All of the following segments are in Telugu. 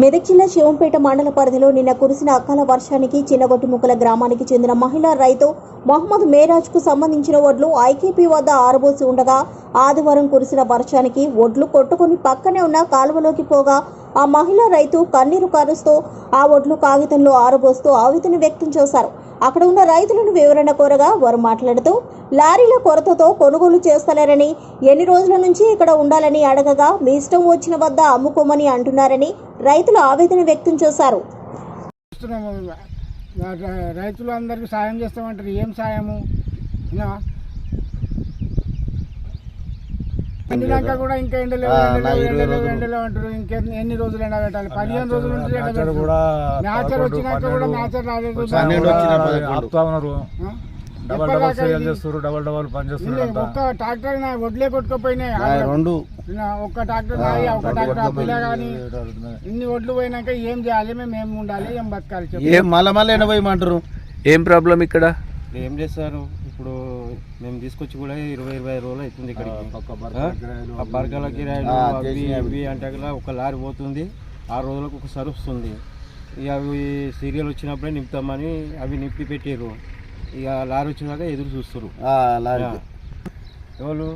మెదక్ జిల్లా శివంపేట మండల పరిధిలో నిన్న కురిసిన అకాల వర్షానికి చిన్నగొట్టుముక్కల గ్రామానికి చెందిన మహిళా రైతు మహమ్మద్ మేరాజ్కు సంబంధించిన వడ్లు ఐకేపీ వద్ద ఆరబోసి ఉండగా ఆదివారం కురిసిన వర్షానికి వడ్లు కొట్టుకుని పక్కనే ఉన్న కాలువలోకి పోగా ఆ మహిళా రైతు కన్నీరు కారుస్తూ ఆ వడ్లు కాగితంలో ఆరబోస్తూ ఆవేదన వ్యక్తం చేశారు. అక్కడ ఉన్న రైతులను వివరణ కోరగా వారు మాట్లాడుతూ లారీల కొరతతో కొనుగోలు చేస్తలేరని ఎన్ని రోజుల నుంచి ఇక్కడ ఉండాలని అడగగా మీ ఇష్టం వచ్చిన వద్ద అమ్ముకోమని అంటున్నారని రైతులు ఆవేదన వ్యక్తం చేశారు. రైతులు అందరికీ సాయం చేస్తామంటారు. ఏం సాయము? ఇలా ఎండినాక కూడా ఇంకా ఎండలేవు ఎండలేవు అంటారు. ఇంకెన్ని ఎన్ని రోజులు ఎండ పెట్టాలి పదిహేను రోజుల మ్యాచర్ వచ్చినాక కూడా మ్యాచర్ రాలేదు. Double double serial? చేస్తారు డబల్ డబల్ పని అంతా. ఒక్క ట్రాక్టర్ నా వడ్లే కొట్టుకుపోయినాయి. రెండు. ఒక్క ట్రాక్టర్ ఒక ట్రాక్టర్ అప్పులే కానీ ఇన్ని ఒడ్లు పోయినాక ఏం చేయాలి? మేము ఏం ఉండాలి? ఏం బతకాలి ఏం మళ్ళా మళ్ళీ ఎండపోయమంటారు ఏం ప్రాబ్లం ఇక్కడ? ఏం చేస్తారు? ఇప్పుడు మేము తీసుకొచ్చి కూడా ఇరవై ఇరవై ఐదు రోజులు అవుతుంది ఇక్కడికి. ఆ? బర్గల కిరాయిలు ఆ, అవి. ఇవి అంటే ఒక లారీ పోతుంది. ఆ రోజులకు ఒకసారి వస్తుంది. ఇక అవి సీరియల్ వచ్చినప్పుడే నింపుతామని అవి నింపి పెట్టారు ఇక లారీ వచ్చినాక ఎదురు చూస్తారు ఆ, లారీ. ఎవరు?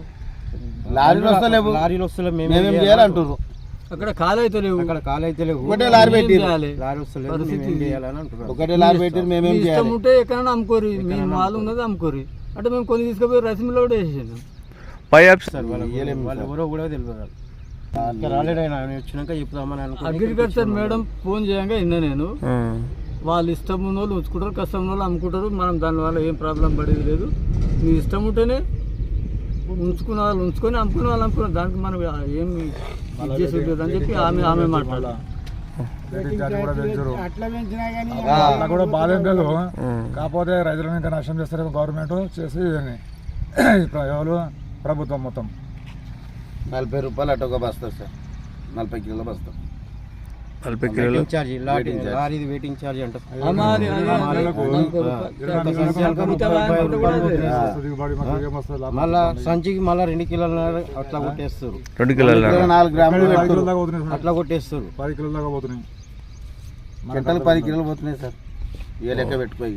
లారీలు వస్తలేవు. లారీలు వస్తలేవు మేమేం చేయాలంటారు అక్కడ ఖాళీ అయితే లేవు. అక్కడ కాలు అయితే లేవు. ఒకటే లారీ పెట్టి లారీ వస్తలేదు పరిస్థితి మేము ఏం ఇది. చేయాలని అంటున్నారు ఒకటే లారీ పెట్టి మేమేం చేయాలి? ఉంటే ఎక్కడైనా అమ్ముకోరు మీ మాలు ఉన్నది అమ్ముకోరు అంటే మేము కొన్ని తీసుకుపోయి రసంలో కూడా వేసేసాం. పై సార్ వాళ్ళ. ఎవరో కూడా తెలియదు వాళ్ళు. ఇంకా రాలేడు ఆయన ఆయన వచ్చినాక చెప్తామని అగ్రికల్చర్ మేడం ఫోన్ చేయంగా విన్నా నేను. వాళ్ళు ఇష్టం ఉన్న వాళ్ళు ఉంచుకుంటారు కష్టం ఉన్న వాళ్ళు అమ్ముకుంటారు. మనం దానివల్ల ఏం ప్రాబ్లం పడేది లేదు. మీ ఇష్టం ఉంటేనే ఉంచుకున్న వాళ్ళు ఉంచుకొని అమ్ముకునే వాళ్ళు అమ్ముకున్నారు. దానికి మనం ఏం లేదు అని చెప్పి ఆమె ఆమె మాట్లాడాలి కూడా పెంచరు. అట్లా పెంచినా కానీ అట్లా కూడా బాధ ఏం లేదు. కాకపోతే రైతులను ఇంకా నష్టం చేస్తారు గవర్నమెంట్ చేసి ఎవరు ప్రభుత్వం మొత్తం. నలభై రూపాయలు అటు ఒక బస్తా సార్. నలభై కిలోల బస్తా. నలభై కిలోలు weighting charge lorry weighting charge. లారీది weighting charge అంట అమ్మాలి, అమ్మాలి. అమ్మాలి. ఆ. ఒక సంవత్సరానికి ముప్పై రూపాయలు కూడా లేదు. దిగుబడి మాకు ఏమొస్తుంది లాభం? మళ్ళా సంచికి మళ్ళా రెండు కిలోల అట్లా కొట్టేస్తారు రెండు కిలోల కిలో నాలుగు గ్రాములు. అట్లా కొట్టేస్తారు పది కిలోల దాకా పోతున్నాయి గంటలు పది కిలోలు పోతున్నాయి సార్ ఏ లెక్క పెట్టుకో ఇక